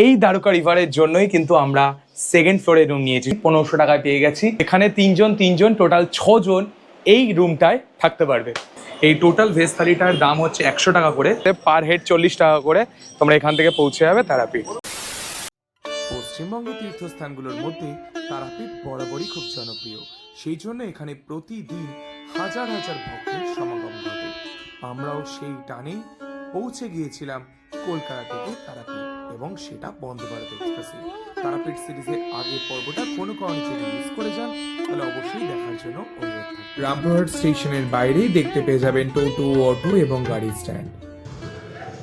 এই দ্বারকা রিভারের জন্যই কিন্তু আমরা সেকেন্ড ফ্লোরে রুম নিয়েছি। পনেরোশো টাকায় পেয়ে গেছি। এখানে তিনজন তিনজন টোটাল ছজন এই রুমটায় থাকতে পারবে। এই টোটাল ভেজ থালিটার দাম হচ্ছে একশো টাকা করে। পার হেড চল্লিশ টাকা করে। তোমরা এখান থেকে পৌঁছে যাবে তারাপীঠ পশ্চিমবঙ্গের তীর্থস্থানগুলোর মধ্যে তারাপীঠ বরাবরই খুব জনপ্রিয়। সেই জন্য এখানে প্রতিদিন হাজার হাজার ভক্তের সমাগম ঘটে। আমরাও সেই টানেই পৌঁছে গিয়েছিলাম কলকাতা থেকে তারাপীঠ এবং সেটা বন্দে ভারত এক্সপ্রেসে তারাপীঠ সিরিজের আগের পর্বটা কোনো কারণে যদি মিস করে যান তাহলে অবশ্যই দেখার জন্য অনুরোধ রামপুরহাট স্টেশনের বাইরেই দেখতে পেয়ে যাবেন টোটো অটো এবং গাড়ি স্ট্যান্ড।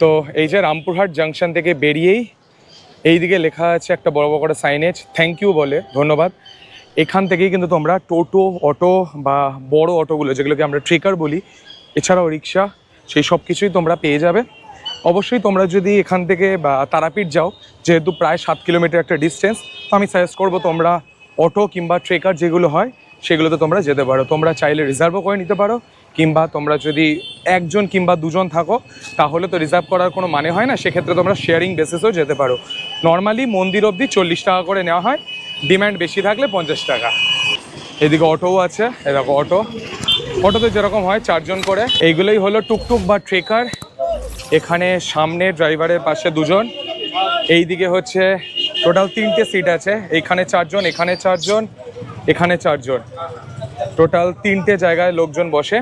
তো এই যে রামপুরহাট জাংশন থেকে বেরিয়েই এইদিকে লেখা আছে একটা বড় বড় করে সাইনেজ থ্যাংক ইউ বলে ধন্যবাদ। এখান থেকেই কিন্তু তোমরা টোটো অটো বা বড় অটোগুলো যেগুলোকে আমরা ট্রেকার বলি এছাড়াও রিক্সা সেই সব কিছুই তোমরা পেয়ে যাবে। অবশ্যই তোমরা যদি এখান থেকে, বা তারাপীঠ যাও, যেহেতু প্রায় সাত কিলোমিটার একটা ডিস্টেন্স তো আমি সাজেস্ট করব তোমরা অটো কিংবা ট্রেকার যেগুলো হয়, সেগুলোতে তোমরা যেতে পারো। তোমরা চাইলে রিজার্ভও করে নিতে পারো, কিংবা তোমরা যদি একজন কিংবা দুজন থাকো, তাহলে তো রিজার্ভ করার কোনো মানে হয় না, সেক্ষেত্রে তোমরা শেয়ারিং বেসিসেও যেতে পারো। নর্মালি মন্দির অবধি চল্লিশ টাকা করে নেওয়া হয় ডিম্যান্ড বেশি থাকলে পঞ্চাশ টাকা। এদিকে অটোও আছে এরকম অটো অটোতে যেরকম হয়, চারজন করে। এইগুলোই হলো টুকটুক বা ট্রেকার এখানে সামনে ড্রাইভারের পাশে দুজন এই দিকে হচ্ছে টোটাল তিনটে সিট আছে, এখানে চারজন এখানে চারজন এখানে চারজন। টোটাল তিনটে জায়গায় লোকজন বসে।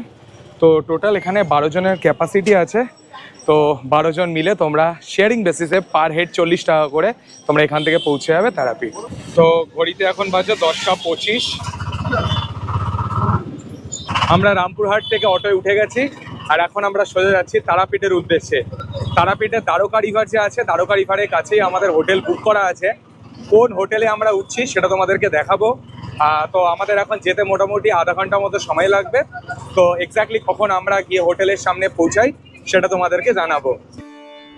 তো টোটাল এখানে বারো জনের ক্যাপাসিটি আছে। তো বারো জন মিলে তোমরা শেয়ারিং বেসিসে পার হেড চল্লিশ টাকা করে তোমরা এখান থেকে পৌঁছে যাবে তারাপীঠ তো ঘড়িতে এখন বাজে দশটা পঁচিশ। আমরা রামপুরহাট থেকে অটোয় উঠে গেছি। আর এখন আমরা সোজা যাচ্ছি তারাপীঠের উদ্দেশ্যে। তারাপীঠের দ্বারকা রিভার যে আছে, দ্বারকা রিভারের কাছেই আমাদের হোটেল বুক করা আছে। কোন হোটেলে আমরা উঠছি সেটা তোমাদেরকে দেখাবো। তো আমাদের এখন যেতে মোটামুটি আধা ঘণ্টার মতো সময় লাগবে। তো এক্স্যাক্টলি কখন আমরা গিয়ে হোটেলের সামনে পৌঁছাই সেটা তোমাদেরকে জানাব।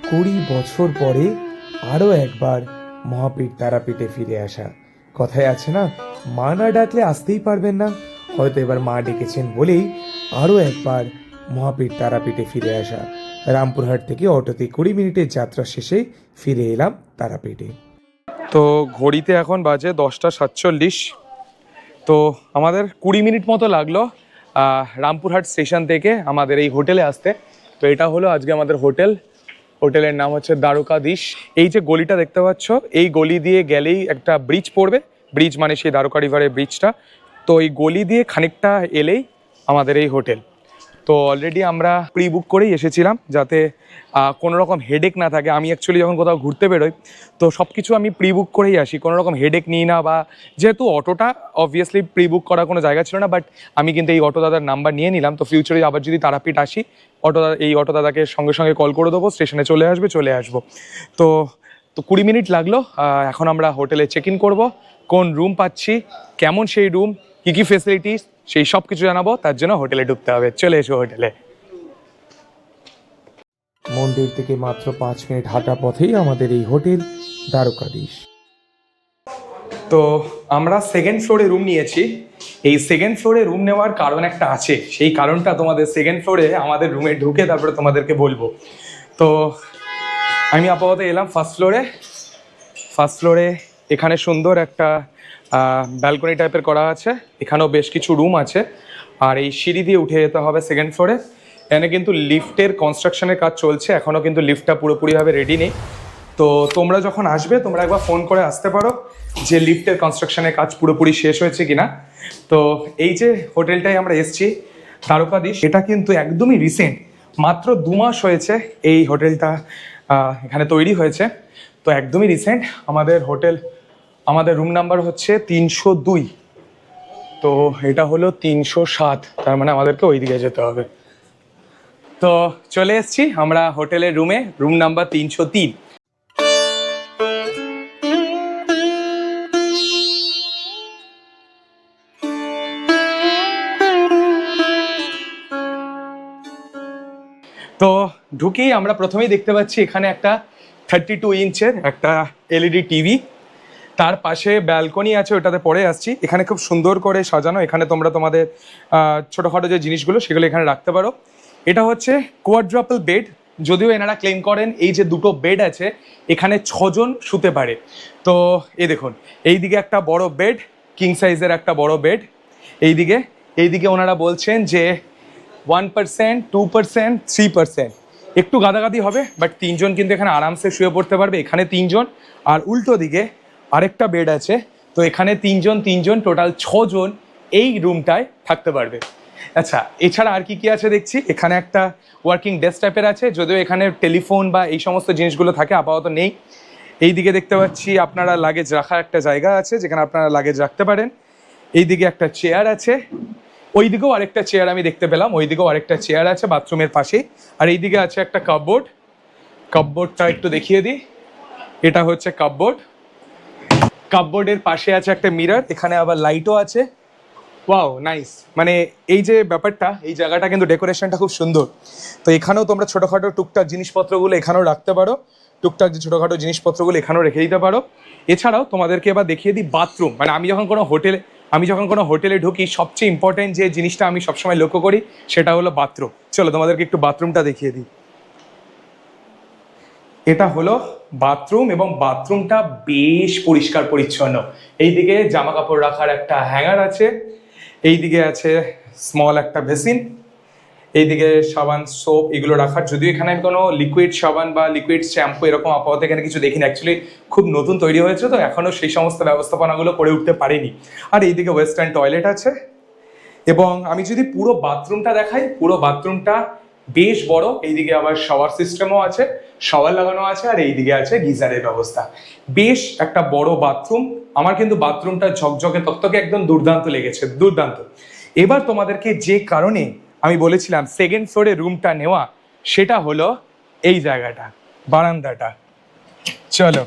কুড়ি বছর পরে আরও একবার মহাপীঠ তারাপীঠে ফিরে আসা। কথায় আছে না, মা না ডাকলে আসতেই পারবেন না। হয়তো এবার মা ডেকেছেন বলেই আরও একবার মহাপীঠ তারাপীঠে ফিরে আসা। রামপুরহাট থেকে অটোতে কুড়ি মিনিটের যাত্রা শেষে ফিরে এলাম তারাপীঠে। তো ঘড়িতে এখন বাজে দশটা সাতচল্লিশ। তো আমাদের কুড়ি মিনিট মতো লাগল রামপুরহাট স্টেশন থেকে আমাদের এই হোটেলে আসতে। তো এটা হলো আজকে আমাদের হোটেল। হোটেলের নাম হচ্ছে দ্বারকাধীশ। এই যে গলিটা দেখতে পাচ্ছ, এই গলি দিয়ে গেলেই একটা ব্রিজ পড়বে। ব্রিজ মানে সেই দ্বারকা রিভারের ব্রিজটা। তো এই গলি দিয়ে খানিকটা এলেই আমাদের এই হোটেল। তো অলরেডি আমরা প্রি বুক করেই এসেছিলাম যাতে কোনো রকম হেডেক না থাকে। আমি অ্যাকচুয়ালি যখন কোথাও ঘুরতে বেরোই, তো সব কিছু আমি প্রি বুক করেই আসি। কোনো রকম হেডেক নিই না বা, যেহেতু অটোটা অবভিয়াসলি প্রি বুক করার কোনো জায়গা ছিল না বাট আমি কিন্তু এই অটো দাদার নাম্বার নিয়ে নিলাম। তো ফিউচারে আবার যদি তারাপীঠ আসি, অটো দাদা এই অটো দাদাকে সঙ্গে সঙ্গে কল করে দেবো স্টেশনে চলে আসবে, চলে আসব। তো তো কুড়ি মিনিট লাগল এখন আমরা হোটেলে চেক ইন করব। কোন রুম পাচ্ছি, কেমন সেই রুম কী কী ফেসিলিটিস সেই সব কিছু জানাব তার জন্য হোটেলে ঢুকতে হবে। চলে এসো হোটেলে। মন্দির থেকে মাত্র পাঁচ মিনিট হাঁটা পথেই আমাদের এই হোটেল দ্বারকাধীশ। তো আমরা সেকেন্ড ফ্লোরে রুম নিয়েছি। এই সেকেন্ড ফ্লোরে রুম নেওয়ার কারণ একটা আছে। সেই কারণটা তোমাদের সেকেন্ড ফ্লোরে আমাদের রুমে ঢুকে তারপরে তোমাদেরকে বলব। তো আমি আপাতত এলাম ফার্স্ট ফ্লোরে ফার্স্ট ফ্লোরে এখানে সুন্দর একটা ব্যালকনি টাইপের করা আছে। এখানেও বেশ কিছু রুম আছে। আর এই সিঁড়ি দিয়ে উঠে যেতে হবে সেকেন্ড ফ্লোরে এখানে কিন্তু লিফটের কনস্ট্রাকশনের কাজ চলছে। এখনও কিন্তু লিফটটা পুরোপুরিভাবে রেডি নেই। তো তোমরা যখন আসবে, তোমরা একবার ফোন করে আসতে পারো যে লিফটের কনস্ট্রাকশনের কাজ পুরোপুরি শেষ হয়েছে কিনা। তো এই যে হোটেলটায় আমরা এসেছি তারকাধীশ এটা কিন্তু একদমই রিসেন্ট মাত্র দু মাস হয়েছে এই হোটেলটা এখানে তৈরি হয়েছে। তো একদমই রিসেন্ট আমাদের হোটেল আমাদের রুম নাম্বার হচ্ছে তিনশো দুই। তো এটা হলো তিনশো সাত, তার মানে আমাদেরকে ওই দিকে যেতে হবে। তো চলে এসছি আমরা হোটেলের রুমে রুম নাম্বার তিনশো তিন। তো ঢুকেই আমরা প্রথমেই দেখতে পাচ্ছি এখানে একটা থার্টি টু ইঞ্চের একটা এলইডি টিভি তার পাশে ব্যালকনি আছে ওটাতে পরে আসছি। এখানে খুব সুন্দর করে সাজানো। এখানে তোমরা তোমাদের ছোটোখাটো যে জিনিসগুলো, সেগুলো এখানে রাখতে পারো। এটা হচ্ছে কোয়াড্রাপল বেড যদিও এনারা ক্লেম করেন, এই যে দুটো বেড আছে, এখানে ছজন শুতে পারে। তো এ দেখুন, এইদিকে একটা বড় বেড কিং সাইজের একটা বড় বেড এইদিকে এইদিকে ওনারা বলছেন যে one percent two percent three percent একটু গাদাগাদি হবে বাট তিনজন কিন্তু এখানে আরামসে শুয়ে পড়তে পারবে, এখানে তিনজন। আর উল্টো দিকে আরেকটা বেড আছে, তো এখানে তিনজন তিনজন টোটাল ছজন এই রুমটায় থাকতে পারবে। আচ্ছা এছাড়া আর কি কি আছে দেখছি? এখানে একটা ওয়ার্কিং ডেস্ক টাইপের আছে, যদিও এখানে টেলিফোন বা এই সমস্ত জিনিসগুলো থাকে, আপাতত নেই। এই দিকে দেখতে পাচ্ছি আপনারা লাগেজ রাখার একটা জায়গা আছে, যেখানে আপনারা লাগেজ রাখতে পারেন। এইদিকে একটা চেয়ার আছে। ওই দিকেও আরেকটা চেয়ার আমি দেখতে পেলাম, ওইদিকেও আরেকটা চেয়ার আছে বাথরুমের পাশেই। আর এইদিকে আছে একটা কাপবোর্ড কাপবোর্ডটা একটু দেখিয়ে দিই। এটা হচ্ছে কাপবোর্ড কাপবোর্ডের পাশে আছে একটা মিরর, এখানে আবার লাইটও আছে। Wow, nice. মানে এই যে ব্যাপারটা, এই জায়গাটা কিন্তু ডেকোরেশনটা খুব সুন্দর। তো এখানেও তোমরা ছোটোখাটো টুকটাক জিনিসপত্রগুলো এখানেও রাখতে পারো। টুকটাক যে ছোটোখাটো জিনিসপত্রগুলো এখানেও রেখে দিতে পারো। এছাড়াও তোমাদেরকে এবার দেখিয়ে দিই বাথরুম। মানে আমি যখন কোনো হোটেলে, আমি যখন কোনো হোটেলে ঢুকি, সবচেয়ে ইম্পর্টেন্ট যে জিনিসটা আমি সবসময় লক্ষ্য করি, সেটা হলো বাথরুম। চলো তোমাদেরকে একটু বাথরুমটা দেখিয়ে দিই। এটা হলো বাথরুম এবং বাথরুমটা বেশ পরিষ্কার পরিচ্ছন্ন। এইদিকে জামা কাপড় রাখার একটা হ্যাঙ্গার আছে, এইদিকে আছে স্মল একটা বেসিন এইদিকে সাবান সোপ এগুলো রাখার। যদিও এখানে আমি কোনো লিকুইড সাবান বা লিকুইড শ্যাম্পু এরকম আপাতত এখানে কিছু দেখিনি। অ্যাকচুয়ালি খুব নতুন তৈরি হয়েছে তো, এখনও সেই সমস্ত ব্যবস্থাপনাগুলো করে উঠতে পারিনি। আর এইদিকে ওয়েস্টার্ন টয়লেট আছে এবং আমি যদি পুরো বাথরুমটা দেখাই, পুরো বাথরুমটা বেশ বড়, এইদিকে আবার শাওয়ার সিস্টেমও আছে শাওয়ার লাগানো আছে আর এইদিকে আছে গিজারের ব্যবস্থা। বেশ একটা বড় বাথরুম আমার কিন্তু বাথরুমটা ঝকঝকে তকতকে একদম দুর্দান্ত লেগেছে, দুর্দান্ত। এবার তোমাদেরকে যে কারণে আমি বলেছিলাম সেকেন্ড ফ্লোরে রুমটা নেওয়া, সেটা হলো এই জায়গাটা, বারান্দাটা। চলো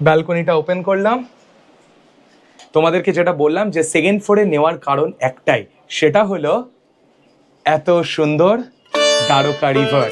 ব্যালকনিটা ওপেন করলাম। তোমাদেরকে যেটা বললাম যে সেকেন্ড ফ্লোরে নেওয়ার কারণ একটাই, সেটা হলো এত সুন্দর দ্বারকা রিভার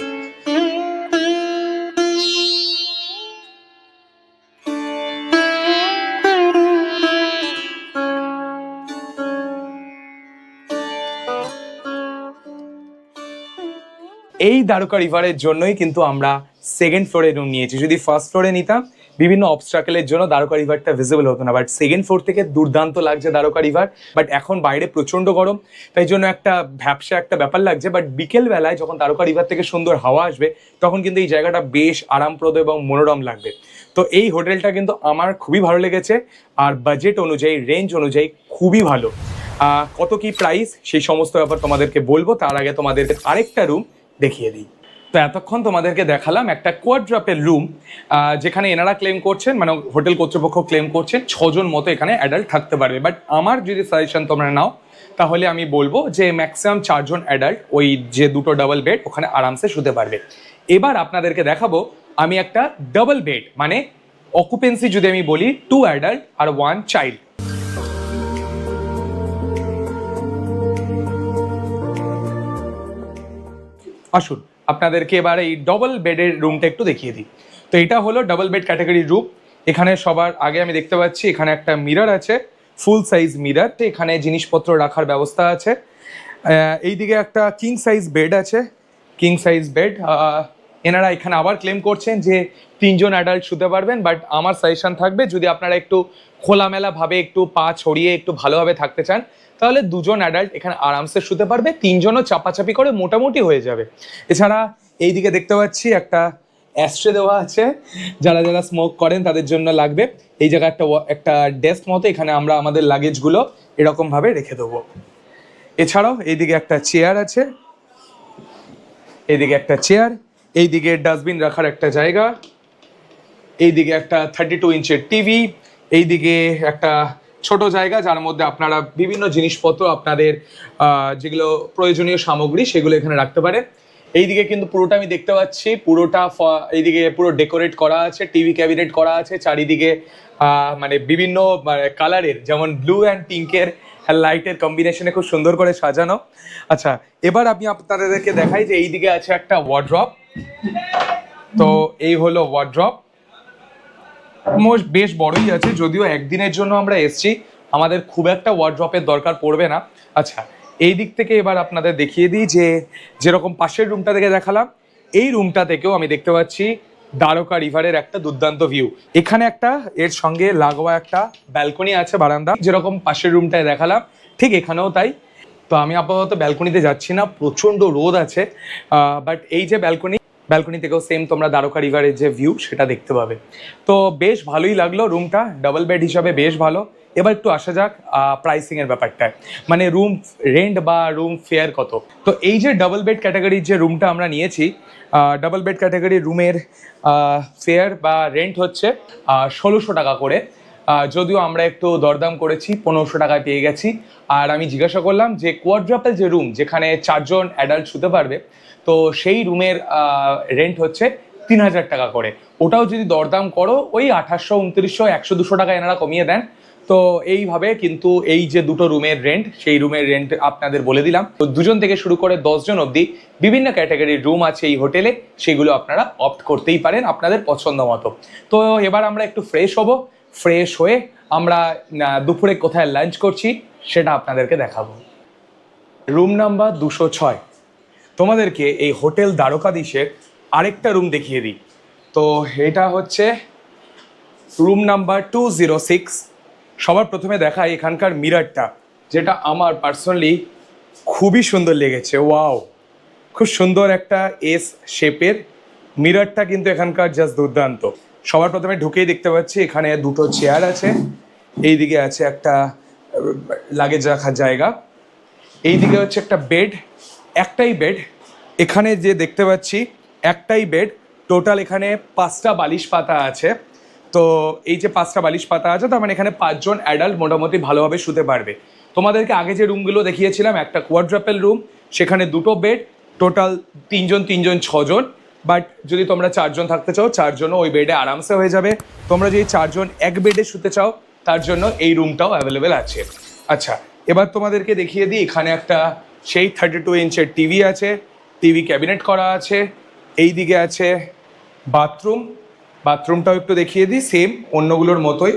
এই দ্বারকা রিভারের জন্যই কিন্তু আমরা সেকেন্ড ফ্লোরে রুম নিয়েছি। যদি ফার্স্ট ফ্লোরে নিতাম বিভিন্ন অবস্ট্রাকেলের জন্য দ্বারকা রিভারটা ভিজিবল হতো না। বাট সেকেন্ড ফ্লোর থেকে দুর্দান্ত লাগছে দ্বারকা রিভার বাট এখন বাইরে প্রচণ্ড গরম, তাই জন্য একটা ভ্যাপসা একটা ব্যাপার লাগছে। বাট বিকেল বেলায় যখন দ্বারকা রিভার থেকে সুন্দর হাওয়া আসবে, তখন কিন্তু এই জায়গাটা বেশ আরামপ্রদ এবং মনোরম লাগবে। তো এই হোটেলটা কিন্তু আমার খুবই ভালো লেগেছে, আর বাজেট অনুযায়ী রেঞ্জ অনুযায়ী খুবই ভালো। কত কি প্রাইস সেই সমস্ত ব্যাপার তোমাদেরকে বলব, তার আগে তোমাদেরকে আরেকটা রুম দেখিয়ে দিই। তো এতক্ষণ তোমাদেরকে দেখালাম একটা কোয়াড্রাপের রুম যেখানে এনারা ক্লেম করছেন মানে হোটেল কর্তৃপক্ষ ক্লেম করছেন, ছজন মতো এখানে অ্যাডাল্ট থাকতে পারবে। বাট আমার যদি সাজেশন তোমরা নাও, তাহলে আমি বলব যে ম্যাক্সিমাম চারজন অ্যাডাল্ট ওই যে দুটো ডাবল বেড ওখানে আরামসে শুতে পারবে। এবার আপনাদেরকে দেখাবো, আমি একটা ডাবল বেড মানে অকুপেন্সি যদি আমি বলি টু অ্যাডাল্ট আর ওয়ান চাইল্ড আসুন। আপনাদেরকে এবার এই ডবল বেডের রুমটা একটু দেখিয়ে দিই। তো এটা হলো ডবল বেড ক্যাটাগরির রুম এখানে সবার আগে আমি দেখতে পাচ্ছি, এখানে একটা মিরর আছে ফুল সাইজ মিরর এখানে জিনিসপত্র রাখার ব্যবস্থা আছে। এইদিকে একটা কিং সাইজ বেড আছে কিং সাইজ বেড এনারা এখানে আবার ক্লেম করছেন যে তিনজন অ্যাডাল্ট শুতে পারবেন বাট আমার সাজেশন থাকবে, যদি আপনারা একটু খোলামেলাভাবে একটু পা ছড়িয়ে একটু ভালোভাবে থাকতে চান তাহলে দুজন অ্যাডাল্ট এখানে আরামসে শুতে পারবে, তিনজনও চাপাচাপি করে মোটামুটি হয়ে যাবে। এছাড়া এইদিকে দেখতে পাচ্ছি একটা অ্যাস্ট্রে দেওয়া আছে, যারা যারা স্মোক করেন তাদের জন্য লাগবে। এই জায়গায় একটা একটা ডেস্ক মতো, এখানে আমরা আমাদের লাগেজগুলো এরকমভাবে রেখে দেবো। এছাড়াও এইদিকে একটা চেয়ার আছে। এইদিকে একটা চেয়ার এইদিকে ডাস্টবিন রাখার একটা জায়গা। এইদিকে একটা থার্টি টু ইঞ্চের টিভি এইদিকে একটা ছোট জায়গা যার মধ্যে আপনারা বিভিন্ন জিনিসপত্র আপনাদের যেগুলো প্রয়োজনীয় সামগ্রী সেগুলো এখানে রাখতে পারেন। এইদিকে কিন্তু পুরোটা আমি দেখতে পাচ্ছি। পুরোটা এইদিকে পুরো ডেকোরেট করা আছে, টিভি ক্যাবিনেট করা আছে, চারিদিকে মানে বিভিন্ন কালারের, যেমন ব্লু অ্যান্ড পিঙ্কের লাইটের কম্বিনেশনে খুব সুন্দর করে সাজানো। আচ্ছা এবার আমি আপনাদেরকে দেখাই যে এইদিকে আছে একটা ওয়ার্ড্রপ তো এই হলো ওয়ার্ড্রপ মোট বেশ বড়ই আছে, যদিও একদিনের জন্য আমরা এসছি। আমাদের খুব একটা ওয়ার্ড্রপের দরকার পড়বে না। আচ্ছা এই দিক থেকে এবার আপনাদের দেখিয়ে দিই যে, যেরকম পাশের রুমটা থেকে দেখালাম, এই রুমটা থেকেও আমি দেখতে পাচ্ছি দ্বারকা রিভারের একটা দুর্দান্ত ভিউ এখানে একটা, এর সঙ্গে লাগোয়া একটা ব্যালকনি আছে বারান্দা। যেরকম পাশের রুমটায় দেখালাম, ঠিক এখানেও তাই। তো আমি আপাতত ব্যালকনিতে যাচ্ছি না, প্রচণ্ড রোদ আছে। বাট এই যে ব্যালকনি ব্যালকনি থেকেও সেম তোমরা দ্বারকা রিভারের যে ভিউ সেটা দেখতে পাবে। তো বেশ ভালোই লাগল রুমটা ডাবল বেড হিসাবে বেশ ভালো। এবার একটু আসা যাক প্রাইসিং এর ব্যাপারটায়। মানে রুম রেন্ট বা রুম ফেয়ার কত? তো এই যে ডাবল বেড ক্যাটাগরির যে রুমটা আমরা নিয়েছি ডাবল বেড ক্যাটাগরির রুমের ফেয়ার বা রেন্ট হচ্ছে ষোলোশো টাকা করে। যদিও আমরা একটু দরদাম করেছি, পনেরোশো টাকায় পেয়ে গেছি। আর আমি জিজ্ঞাসা করলাম যে কোয়াড্রাপেল যে রুম যেখানে চারজন অ্যাডাল্ট শুতে পারবে, তো সেই রুমের রেন্ট হচ্ছে তিন হাজার টাকা করে। ওটাও যদি দরদাম করো, ওই আঠাশশো, উনত্রিশশো, একশো, দুশো টাকা এনারা কমিয়ে দেন। তো এইভাবে কিন্তু এই যে দুটো রুমের রেন্ট সেই রুমের রেন্ট আপনাদের বলে দিলাম। তো দুজন থেকে শুরু করে দশজন অবধি বিভিন্ন ক্যাটাগরির রুম আছে এই হোটেলে, সেগুলো আপনারা অপ্ট করতেই পারেন আপনাদের পছন্দ মতো। তো এবার আমরা একটু ফ্রেশ হব। ফ্রেশ হয়ে আমরা দুপুরে কোথায় লাঞ্চ করছি সেটা আপনাদেরকে দেখাবো। রুম নাম্বার দুশো ছয়। তোমাদেরকে এই হোটেল দ্বারকাধীশের আরেকটা রুম দেখিয়ে দিই। তো এটা হচ্ছে room number two zero six. সবার প্রথমে দেখাই এখানকার মিরারটা, যেটা আমার পার্সোনালি খুবই সুন্দর লেগেছে। ওয়াও! খুব সুন্দর একটা এস শেপের মিরারটা কিন্তু এখানকার জাস্ট দুর্দান্ত। সবার প্রথমে ঢুকেই দেখতে পাচ্ছি, এখানে দুটো চেয়ার আছে, এইদিকে আছে একটা লাগেজ রাখার জায়গা, এইদিকে হচ্ছে একটা বেড একটাই বেড এখানে যে দেখতে পাচ্ছি, একটাই বেড টোটাল এখানে পাঁচটা বালিশ পাতা আছে, তো এই যে পাঁচটা বালিশ পাতা আছে, তার মানে এখানে পাঁচজন অ্যাডাল্ট মোটামুটি ভালোভাবে শুতে পারবে। তোমাদেরকে আগে যে রুমগুলো দেখিয়েছিলাম, একটা কোয়াড্রাপেল রুম সেখানে দুটো বেড টোটাল তিনজন তিনজন, ছজন বাট যদি তোমরা চারজন থাকতে চাও, চারজনও ওই বেডে আরামসে হয়ে যাবে। তোমরা যদি চারজন এক বেডে শুতে চাও, তার জন্য এই রুমটাও অ্যাভেলেবেল আছে। আচ্ছা এবার তোমাদেরকে দেখিয়ে দিই, এখানে একটা সেই থার্টি টু ইঞ্চের টিভি আছে টিভি ক্যাবিনেট করা আছে এই দিকে আছে বাথরুম বাথরুমটাও একটু দেখিয়ে দিই সেম অন্যগুলোর মতোই।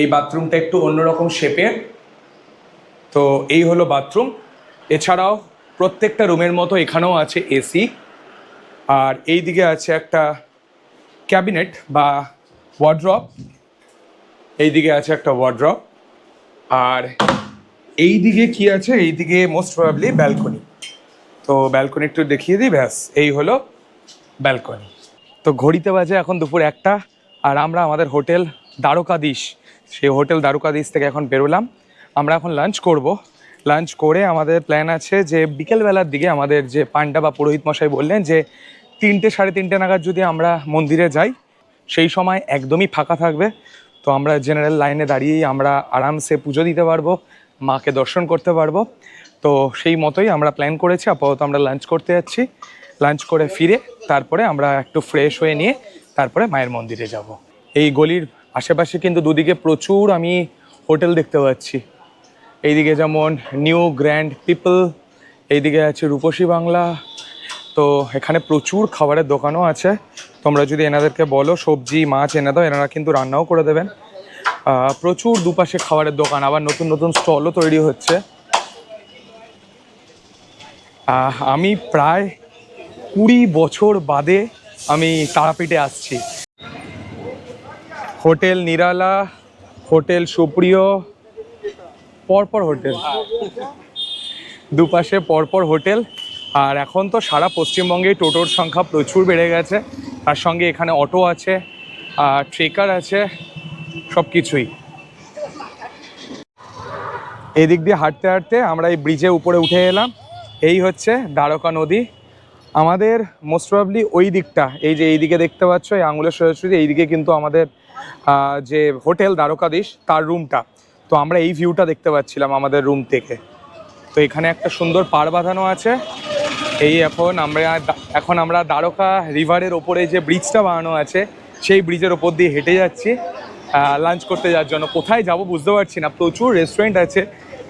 এই বাথরুমটা একটু অন্যরকম শেপের তো এই হলো বাথরুম এছাড়াও প্রত্যেকটা রুমের মতো এখানেও আছে এসি আর এই দিকে আছে একটা ক্যাবিনেট বা ওয়ার্ড্রপ। এই দিকে আছে একটা ওয়ার্ড্রপ। আর এই দিকে কি আছে? এই দিকে মোস্ট প্রবাবলি ব্যালকনি তো ব্যালকনি একটু দেখিয়ে দিই, ব্যাস, এই হলো ব্যালকনি তো ঘড়িতে বাজে এখন দুপুর একটা, আর আমরা আমাদের হোটেল দ্বারকাধীশ। সেই হোটেল দ্বারকাধীশ থেকে এখন বেরোলাম। আমরা এখন লাঞ্চ করব। লাঞ্চ করে আমাদের প্ল্যান আছে যে বিকেলবেলার দিকে আমাদের যে পান্ডা বা পুরোহিত মশাই বললেন যে তিনটে, সাড়ে তিনটে নাগাদ যদি আমরা মন্দিরে যাই, সেই সময় একদমই ফাঁকা থাকবে। তো আমরা জেনারেল লাইনে দাঁড়িয়েই আমরা আরামসে পুজো দিতে পারব, মাকে দর্শন করতে পারব। তো সেই মতোই আমরা প্ল্যান করেছি, আপাতত আমরা লাঞ্চ করতে যাচ্ছি। লাঞ্চ করে ফিরে তারপরে আমরা একটু ফ্রেশ হয়ে নিয়ে তারপরে মায়ের মন্দিরে যাব। এই গলির আশেপাশে কিন্তু দুদিকে প্রচুর আমি হোটেল দেখতে পাচ্ছি। এইদিকে যেমন নিউ গ্র্যান্ড পিপল এইদিকে আছে রূপসী বাংলা তো এখানে প্রচুর খাবারের দোকানও আছে। তোমরা যদি এনাদেরকে বলো, সবজি, মাছ এনে দাও, এনারা কিন্তু রান্নাও করে দেবেন। প্রচুর দুপাশে খাবারের দোকান, আবার নতুন নতুন স্টলও তৈরি হচ্ছে। আমি প্রায় কুড়ি বছর বাদে আমি তারাপীঠে আসছি। হোটেল নিরালা, হোটেল সুপ্রিয়, পরপর হোটেল। দুপাশে পরপর হোটেল। আর এখন তো সারা পশ্চিমবঙ্গে টোটোর সংখ্যা প্রচুর বেড়ে গেছে। তার সঙ্গে এখানে অটো আছে, আর ট্রেকার আছে, সব কিছুই। এদিক দিয়ে হাঁটতে হাঁটতে আমরা এই ব্রিজে উপরে উঠে এলাম। এই হচ্ছে দ্বারকা নদী। আমাদের মোস্ট প্রবলি ওই দিকটা, এই যে এইদিকে দেখতে পাচ্ছ, এই আঙুলের সোজাসুজি এইদিকে কিন্তু আমাদের যে হোটেল দ্বারকাধীশ, তার রুমটা তো আমরা এই ভিউটা দেখতে পাচ্ছিলাম আমাদের রুম থেকে। তো এখানে একটা সুন্দর পাড় বাঁধানো আছে। এই এখন আমরা এখন আমরা দ্বারকা রিভারের ওপরে যে ব্রিজটা বানানো আছে, সেই ব্রিজের ওপর দিয়ে হেঁটে যাচ্ছি। লাঞ্চ করতে যাওয়ার জন্য। কোথায় যাব বুঝতে পারছি না। প্রচুর রেস্টুরেন্ট আছে।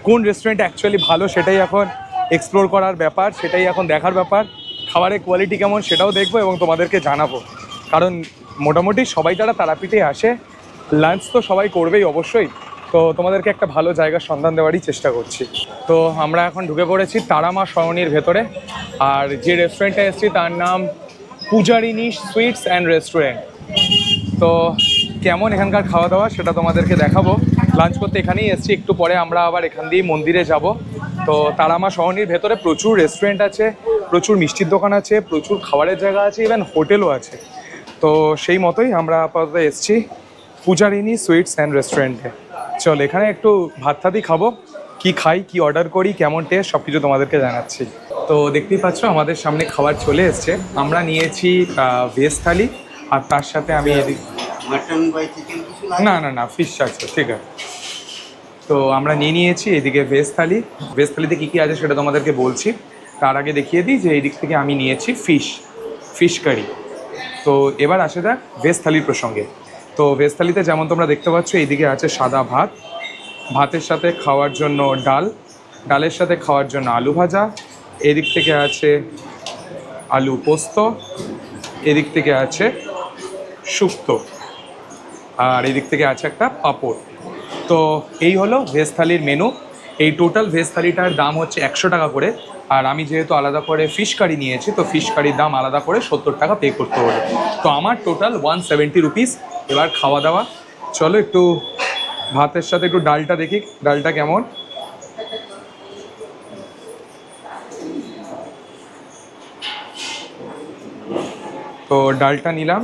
কোন রেস্টুরেন্ট অ্যাকচুয়ালি ভালো সেটাই এখন এক্সপ্লোর করার ব্যাপার, সেটাই এখন দেখার ব্যাপার। খাবারের কোয়ালিটি কেমন সেটাও দেখব এবং তোমাদেরকে জানাব। কারণ মোটামুটি সবাই যারা তারাপীঠে আসে লাঞ্চ তো সবাই করবেই অবশ্যই। তো তোমাদেরকে একটা ভালো জায়গার সন্ধান দেওয়ারই চেষ্টা করছি। তো আমরা এখন ঢুকে পড়েছি তারামা সরণির ভেতরে। আর যে রেস্টুরেন্টে এসেছি তার নাম পূজারিনী সুইটস অ্যান্ড রেস্টুরেন্ট। তো কেমন এখানকার খাওয়া দাওয়া সেটা তোমাদেরকে দেখাবো। লাঞ্চ করতে এখানেই এসেছি, একটু পরে আমরা আবার এখান দিয়েই মন্দিরে যাব। তো তারামা সহনির ভেতরে প্রচুর রেস্টুরেন্ট আছে, প্রচুর মিষ্টির দোকান আছে, প্রচুর খাবারের জায়গা আছে ইভেন হোটেলও আছে। তো সেই মতোই আমরা আপাতত এসেছি পূজারিনী সুইটস অ্যান্ড রেস্টুরেন্টে। চল এখানে একটু ভাত থাতি খাব। কি খাই কি অর্ডার করি কেমন টেস্ট সব কিছু তোমাদেরকে জানাচ্ছি। তো দেখতেই পাচ্ছ আমাদের সামনে খাবার চলে এসছে। আমরা নিয়েছি ভেজ থালি আর তার সাথে আমি না না না ফিশ আছে ঠিক আছে। তো আমরা নিয়ে নিয়েছি এদিকে ভেজ থালি। ভেজ থালিতে কী কী আছে সেটা তোমাদেরকে বলছি। তার আগে দেখিয়ে দিই যে এই দিক থেকে আমি নিয়েছি ফিশ ফিশ কারি তো এবার আসে যাক ভেজ থালির প্রসঙ্গে। তো ভেজ থালিতে যেমন তোমরা দেখতে পাচ্ছ, এইদিকে আছে সাদা ভাত। ভাতের সাথে খাওয়ার জন্য ডাল, ডালের সাথে খাওয়ার জন্য আলু ভাজা। এদিক থেকে আছে আলু পোস্ত, এদিক থেকে আছে শুক্তো, আর এদিক থেকে আছে একটা পাঁপড়। তো এই হলো ভেজ থালির মেনু এই টোটাল ভেজ থালিটার দাম হচ্ছে একশো টাকা করে। আর আমি যেহেতু আলাদা করে ফিশ কারি নিয়েছি, তো ফিশ কারির দাম আলাদা করে সত্তর টাকা পে করতে হলো তো আমার টোটাল ওয়ান সেভেন্টি রুপিস এবার খাওয়া দাওয়া। চলো একটু ভাতের সাথে একটু ডালটা দেখি, ডালটা কেমন? তো ডালটা নিলাম।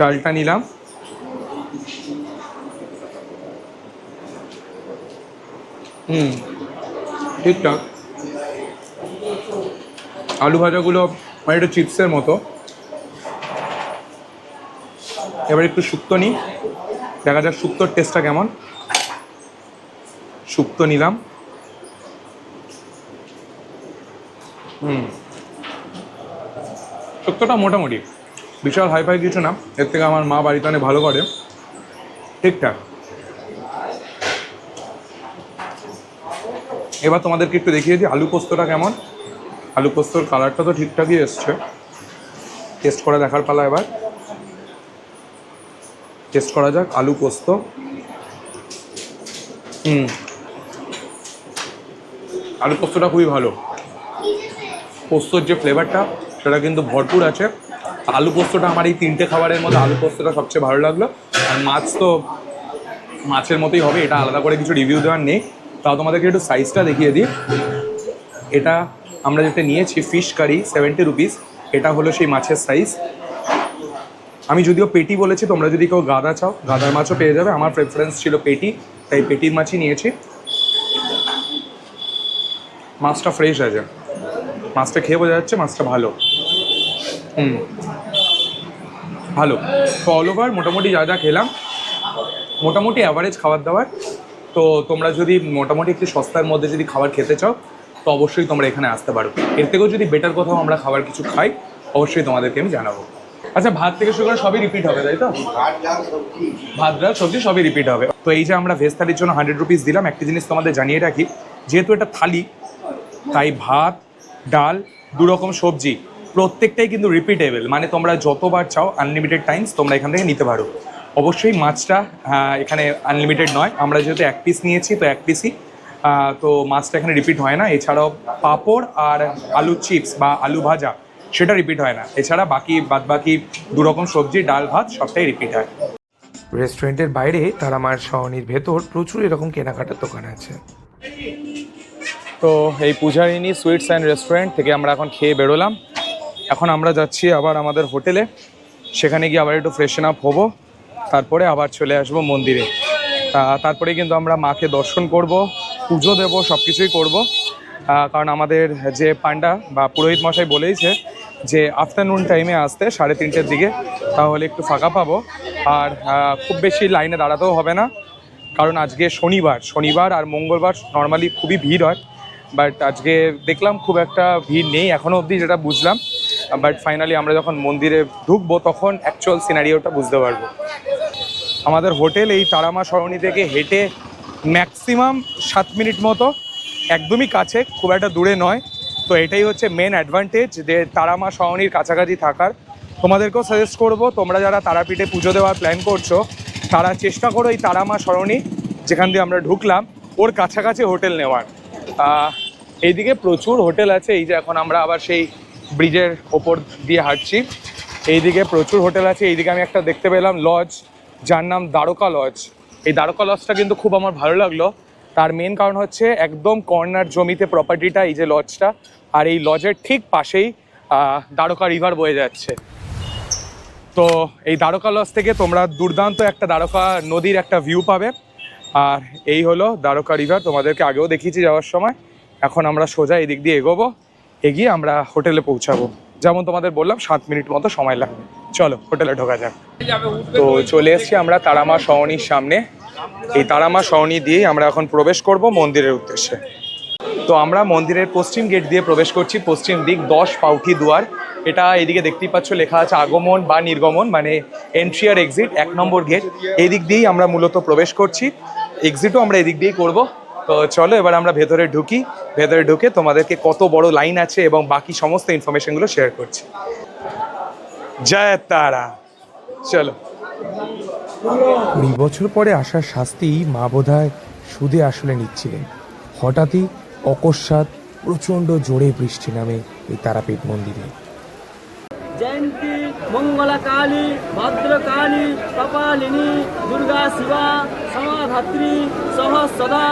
ডালটা নিলাম। হুম। ঠিকঠাক। আলু ভাজাগুলো একটু চিপসের মতো। এবার একটু শুক্তো নিই। দেখা যাক শুক্তোর টেস্টটা কেমন। শুক্তো নিলাম। হুম। শুক্তোটা মোটামুটি। বিশাল হাই ফাই কিছু না। এর থেকে আমার মা বাড়িতে অনেক ভালো করে। ঠিকঠাক। এবার তোমাদেরকে একটু দেখিয়ে দিই, আলু পোস্তটা কেমন? আলু পোস্তর কালারটা তো ঠিকঠাকই এসছে। টেস্ট করে দেখার পালা এবার। টেস্ট করা যাক, আলু পোস্ত। হুম। আলু পোস্তটা খুবই ভালো। পোস্তর যে ফ্লেভারটা সেটা কিন্তু ভরপুর আছে। আলু পোস্তটা আমার এই তিনটে খাবারের মধ্যে আলু পোস্তটা সবচেয়ে ভালো লাগল। আর মাছ তো মাছের মতোই হবে, এটা আলাদা করে কিছু রিভিউ দেওয়ার নেই। তাও তোমাদেরকে একটু সাইজটা দেখিয়ে দিই। এটা আমরা যেটা নিয়েছি ফিশ কারি সেভেন্টি রুপিস এটা হলো সেই মাছের সাইজ আমি যদিও পেটি বলেছি, তোমরা যদি কেউ গাদা চাও, গাদার মাছও পেয়ে যাবে। আমার প্রেফারেন্স ছিল পেটি, তাই পেটির মাছই নিয়েছি। মাছটা ফ্রেশ আছে। মাছটা খেয়ে বোঝা যাচ্ছে মাছটা ভালো। হুম। ভালো। তো অল ওভার মোটামুটি যা যা খেলাম, মোটামুটি অ্যাভারেজ খাবার দাবার তো তোমরা যদি মোটামুটি একটু সস্তার মধ্যে যদি খাবার খেতে চাও তো অবশ্যই তোমরা এখানে আসতে পারো। এর থেকেও যদি বেটার কোথাও আমরা খাবার কিছু খাই অবশ্যই তোমাদেরকে আমি জানাব। আচ্ছা ভাত থেকে শুরু করে সবই রিপিট হবে তাই তো? ভাত ডাল সবজি। ভাত ডাল সবজি সবই রিপিট হবে। তো এই যে আমরা ভেজ থালির জন্য হান্ড্রেড রুপিস দিলাম একটা জিনিস তোমাদের জানিয়ে রাখি যেহেতু এটা থালি তাই ভাত ডাল দু রকম সবজি প্রত্যেকটাই কিন্তু রিপিটেবল মানে তোমরা যতবার চাও আনলিমিটেড টাইমস তোমরা এখান থেকে নিতে পারো। অবশ্যই মাছটা এখানে আনলিমিটেড নয়। আমরা যেহেতু এক পিস নিয়েছি তো এক পিসই তো মাছটা এখানে রিপিট হয় না। এছাড়াও পাঁপড় আর আলু চিপস বা আলু ভাজা সেটা রিপিট হয় না। এছাড়া বাকি বাদ বাকি দু রকম সবজি ডাল ভাত সবটাই রিপিট হয়। রেস্টুরেন্টের বাইরে তারামার সহনির ভেতর প্রচুর এরকম কেনাকাটার দোকান আছে। তো এই পূজারিনী সুইটস অ্যান্ড রেস্টুরেন্ট থেকে আমরা এখন খেয়ে বেরোলাম। এখন আমরা যাচ্ছি আবার আমাদের হোটেলে। সেখানে গিয়ে আবার একটু ফ্রেশন আপ হব। তারপরে আবার চলে আসব মন্দিরে। তারপরে কিন্তু আমরা মাকে দর্শন করব, পুজো দেব সব কিছুই করব কারণ আমাদের যে পান্ডা বা পুরোহিত মশাই বলেইছে যে আফটারনুন টাইমে আসতে সাড়ে তিনটের দিকে তাহলে একটু ফাঁকা পাবো। আর খুব বেশি লাইনে দাঁড়াতেও হবে না। কারণ আজকে শনিবার শনিবার আর মঙ্গলবার নর্মালি খুবই ভিড় হয়। বাট আজকে দেখলাম খুব একটা ভিড় নেই এখনও অবধি যেটা বুঝলাম। বাট ফাইনালি আমরা যখন মন্দিরে ঢুকবো তখন অ্যাকচুয়াল সিনারিওটা বুঝতে পারব। আমাদের হোটেল এই তারামা সরণি থেকে হেঁটে ম্যাক্সিমাম সাত মিনিট মতো, একদমই কাছে, খুব একটা দূরে নয়। তো এটাই হচ্ছে মেন অ্যাডভান্টেজ যে তারামা সরণির কাছাকাছি থাকার। তোমাদেরকেও সাজেস্ট করব, তোমরা যারা তারাপীঠে পুজো দেওয়ার প্ল্যান করছ, তারা চেষ্টা করো এই তারামা সরণি যেখান দিয়ে আমরা ঢুকলাম, ওর কাছাকাছি হোটেল নেওয়ার। এইদিকে প্রচুর হোটেল আছে, এই যে এখন আমরা আবার সেই ব্রিজের ওপর দিয়ে হাঁটছি। এইদিকে প্রচুর হোটেল আছে, এইদিকে আমি একটা দেখতে পেলাম লজ যার নাম দ্বারকা লজ। এই দ্বারকা লজটা কিন্তু খুব আমার ভালো লাগল। তার মেন কারণ হচ্ছে একদম কর্নার জমিতে প্রপার্টিটা এই যে লজটা, আর এই লজের ঠিক পাশেই দ্বারকা রিভার বয়ে যাচ্ছে। তো এই দ্বারকা লজ থেকে তোমরা দুর্দান্ত একটা দ্বারকা নদীর একটা ভিউ পাবে। আর এই হলো দ্বারকা রিভার তোমাদেরকে আগেও দেখিয়েছি যাওয়ার সময়। এখন আমরা সোজা এই দিক দিয়ে এগোবো। এগিয়ে আমরা হোটেলে পৌঁছাবো। যেমন তোমাদের বললাম, সাত মিনিট মতো সময় লাগবে। চলো, হোটেলে ঢোকা যাক। তো চলে এসছি আমরা তারামা সরণির সামনে। এই তারামা সরণি দিয়েই আমরা এখন প্রবেশ করব মন্দিরের উদ্দেশ্যে। তো আমরা মন্দিরের পশ্চিম গেট দিয়ে প্রবেশ করছি, পশ্চিম দিক দশ পাউঠি দুয়ার। এটা এদিকে দেখতেই পাচ্ছ, লেখা আছে আগমন বা নির্গমন মানে এন্ট্রি আর এক্সিট এক নম্বর গেট। এদিক দিয়েই আমরা মূলত প্রবেশ করছি। এক্সিটও আমরা এদিক দিয়েই করব। তো চলো এবার আমরা ভেতরে ঢুকি। ভেতরে ঢুকে তোমাদেরকে কত বড় লাইন আছে এবং বাকি সমস্ত ইনফরমেশনগুলো শেয়ার করছি। জয় তারা। চলো। কুড়ি বছর পরে আসার শাস্তি মা বোধহয় সুদে আসলে নিচ্ছিলেন। হঠাৎই অকস্মাৎ প্রচণ্ড জোরে বৃষ্টি নামে এই তারাপীঠ মন্দিরে। জয়ন্তী মঙ্গলা কালী ভদ্রকালী কপালিনী দুর্গা শিবা সমাধাত্রী সহ সদা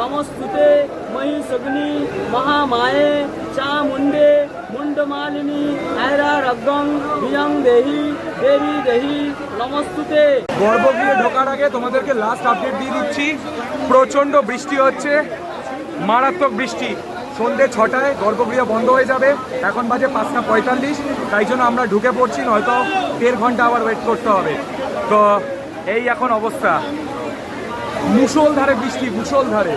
নমস্তুতে মহিষগ্নি মহামায়ে চামুণ্ডে মুন্ডমালিনী আয়রা রগ্গং বিয়ং দেহি দেবী দেহি নমস্তুতে গর্ভগৃহে ঢোকার আগে তোমাদেরকে লাস্ট আপডেট দিয়ে দিচ্ছি। প্রচণ্ড বৃষ্টি হচ্ছে, মারাত্মক বৃষ্টি। সন্ধে ছটায় গর্ভগৃহ বন্ধ হয়ে যাবে, এখন বাজে পাঁচটা পঁয়তাল্লিশ, তাই জন্য আমরা ঢুকে পড়ছি, নয়তো দেড় ঘণ্টা আবার ওয়েট করতে হবে। তো এই এখন অবস্থা। মুষলধারে বৃষ্টি মুষলধারে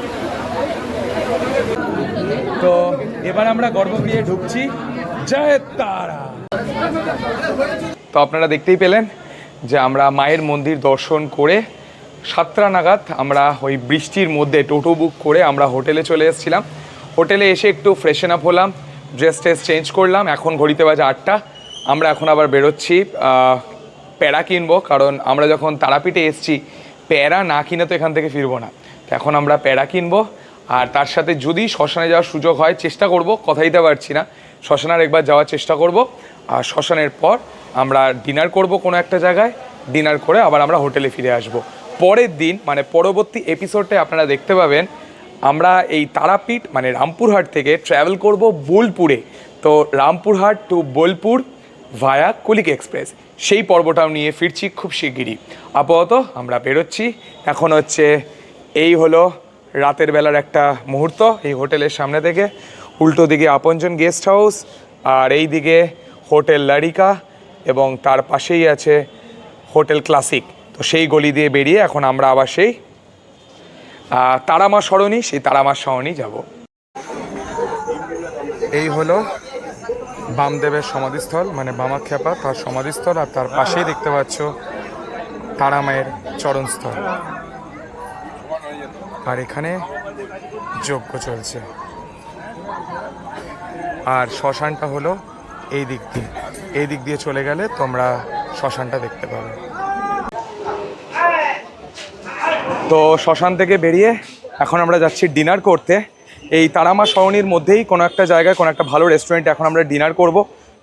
তো এবার আমরা গর্ভগৃহে ঢুকছি। জয় তারা। তো আপনারা দেখতেই পেলেন যে আমরা মায়ের মন্দির দর্শন করে সাতটা নাগাদ আমরা ওই বৃষ্টির মধ্যে টোটো বুক করে আমরা হোটেলে চলে এসেছিলাম। হোটেলে এসে একটু ফ্রেশন আপ হলাম ড্রেস ট্রেস চেঞ্জ করলাম। এখন ঘড়িতে বাজে আটটা। আমরা এখন আবার বেরোচ্ছি প্যারা কিনবো, কারণ আমরা যখন তারাপীঠে এসেছি প্যারা না কিনে তো এখান থেকে ফিরবো না। তো এখন আমরা প্যারা কিনবো, আর তার সাথে যদি শ্মশানে যাওয়ার সুযোগ হয়, চেষ্টা করব কথা দিতে পারছি না। শ্মশানের একবার যাওয়ার চেষ্টা করব, আর শ্মশানের পর আমরা ডিনার করব কোনো একটা জায়গায়, ডিনার করে আবার আমরা হোটেলে ফিরে আসব। পরের দিন মানে পরবর্তী এপিসোডে আপনারা দেখতে পাবেন, আমরা এই তারাপীঠ মানে রামপুরহাট থেকে ট্র্যাভেল করব বোলপুরে। তো Rampurhat to Bolpur via Kulik express. সেই পর্বটাও নিয়ে ফিরছি খুব শিগগিরই। আপাতত আমরা বেরোচ্ছি। এখন হচ্ছে এই হলো রাতের বেলার একটা মুহূর্ত এই হোটেলের সামনে থেকে। উল্টো দিকে আপনজন গেস্ট হাউস আর এই দিকে হোটেল লারিকা এবং তার পাশেই আছে হোটেল ক্লাসিক। তো সেই গলি দিয়ে বেরিয়ে এখন আমরা আবার সেই তারামা সরণি, সেই তারামা সরণি যাব। এই হলো বামদেবের সমাধিস্থল মানে বামাখ্যাপা তার সমাধিস্থল আর তার পাশেই দেখতে পাচ্ছ তারামায়ের চরণস্থল। আর এখানে যজ্ঞ চলছে। আর শ্মশানটা হলো এই দিক দিয়ে। এই দিক দিয়ে চলে গেলে তোমরা শ্মশানটা দেখতে পাবে। তো শ্মশান থেকে বেরিয়ে এখন আমরা যাচ্ছি ডিনার করতে। এই তারামা সরণির মধ্যেই কোনো একটা জায়গায়, কোনো একটা ভালো রেস্টুরেন্টে এখন আমরা ডিনার করব।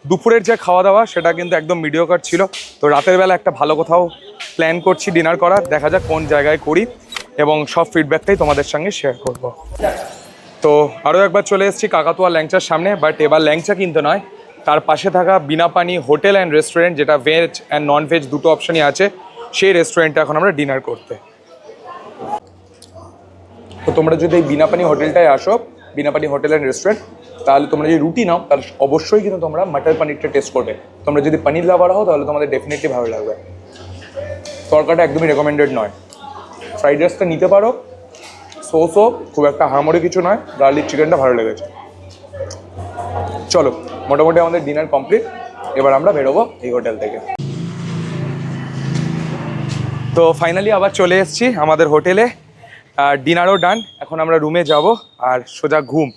দুপুরের যে খাওয়া দাওয়া সেটা কিন্তু একদম মিডিওকার ছিল। তো রাতের বেলা একটা ভালো কোথাও প্ল্যান করছি ডিনার করার। দেখা যাক কোন জায়গায় করি এবং সব ফিডব্যাকটাই তোমাদের সঙ্গে শেয়ার করব। তো আরও একবার চলে এসেছি কাকাতুয়া ল্যাংচার সামনে বাট এবার ল্যাংচা কিন্তু নয়। তার পাশে থাকা বিনাপানি হোটেল অ্যান্ড রেস্টুরেন্ট যেটা ভেজ অ্যান্ড নন ভেজ দুটো অপশানই আছে, সেই রেস্টুরেন্টে এখন আমরা ডিনার করতে। তো তোমরা যদি এই বিনাপানি হোটেলটায় আসো, বিনাপানি হোটেল অ্যান্ড রেস্টুরেন্ট, তাহলে তোমরা যদি রুটি নাও, তাহলে অবশ্যই কিন্তু তোমরা মাটার পানিরটা টেস্ট করবে। তোমরা যদি পানির লাভার হও, তাহলে তোমাদের ডেফিনেটলি ভালো লাগবে। তরকাটা একদমই রেকমেন্ডেড নয়। ফ্রাইড রাইসটা নিতে পারো। সোসও খুব একটা হাড়মোড়ে কিছু নয়। গার্লিক চিকেনটা ভালো লেগেছে। চলো, মোটামুটি আমাদের ডিনার কমপ্লিট এবার আমরা বেরোবো এই হোটেল থেকে। তো ফাইনালি আবার চলে এসেছি আমাদের হোটেলে। আর ডিনারও ডান এখন আমরা রুমে যাব আর সোজা ঘুম।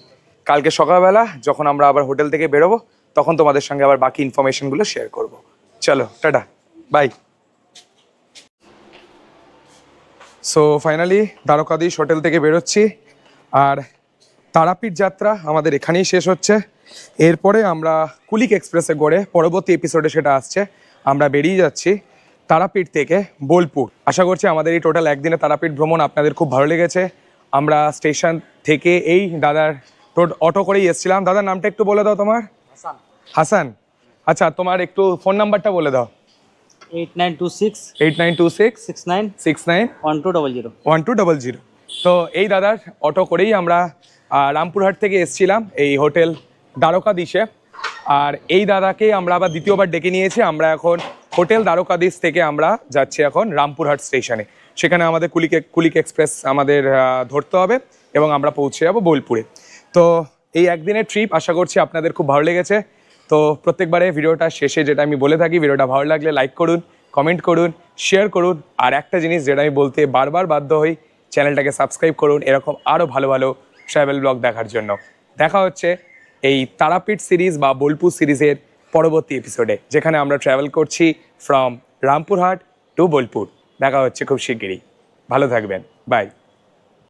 কালকে সকালবেলা যখন আমরা আবার হোটেল থেকে বেরোবো, তখন তোমাদের সঙ্গে আবার বাকি ইনফরমেশনগুলো শেয়ার করব। চলো, tata bye so finally Dwarkadhish hotel থেকে বেরোচ্ছি। আর তারাপীঠ যাত্রা আমাদের এখানেই শেষ হচ্ছে। এরপরে আমরা কুলিক এক্সপ্রেসে করে পরবর্তী এপিসোডে সেটা আসছে। আমরা বেরিয়ে যাচ্ছি। তারাপীঠ থেকে বোলপুর। আশা করছি আমাদের এই টোটাল একদিনে তারাপীঠ ভ্রমণ আপনাদের খুব ভালো লেগেছে। আমরা স্টেশন থেকে এই দাদার অটো করেই এসেছিলাম। দাদার নামটা একটু বলে দাও তোমার? হাসান। আচ্ছা তোমার একটু ফোন নাম্বারটা বলে দাও। Eight nine two six eight nine two six six nine six nine one two double zero one two double zero তো এই দাদার অটো করেই আমরা রামপুরহাট থেকে এসেছিলাম এই হোটেল দ্বারকাধীশে। আর এই দাদাকে আমরা আবার দ্বিতীয়বার ডেকে নিয়েছি। আমরা এখন হোটেল দ্বারকাধীশ থেকে আমরা যাচ্ছি এখন রামপুরহাট স্টেশনে। সেখানে আমাদের কুলিক কুলিক এক্সপ্রেস আমাদের ধরতে হবে এবং আমরা পৌঁছে যাব বোলপুরে। তো এই একদিনের ট্রিপ আশা করছি আপনাদের খুব ভালো লেগেছে। তো প্রত্যেকবারে ভিডিওটা শেষে যেটা আমি বলে থাকি, ভিডিওটা ভালো লাগলে লাইক করুন, কমেন্ট করুন, শেয়ার করুন, আর একটা জিনিস যেটা আমি বলতে বারবার বাধ্য হই, চ্যানেলটাকে সাবস্ক্রাইব করুন, এরকম আরও ভালো ভালো ট্রাভেল ব্লগ দেখার জন্য। দেখা হচ্ছে এই তারাপীঠ সিরিজ বা বোলপুর সিরিজের পরবর্তী এপিসোডে যেখানে আমরা ট্রাভেল করছি ফ্রম রামপুরহাট টু বোলপুর দেখা হচ্ছে খুব শিগগিরই। ভালো থাকবেন। বাই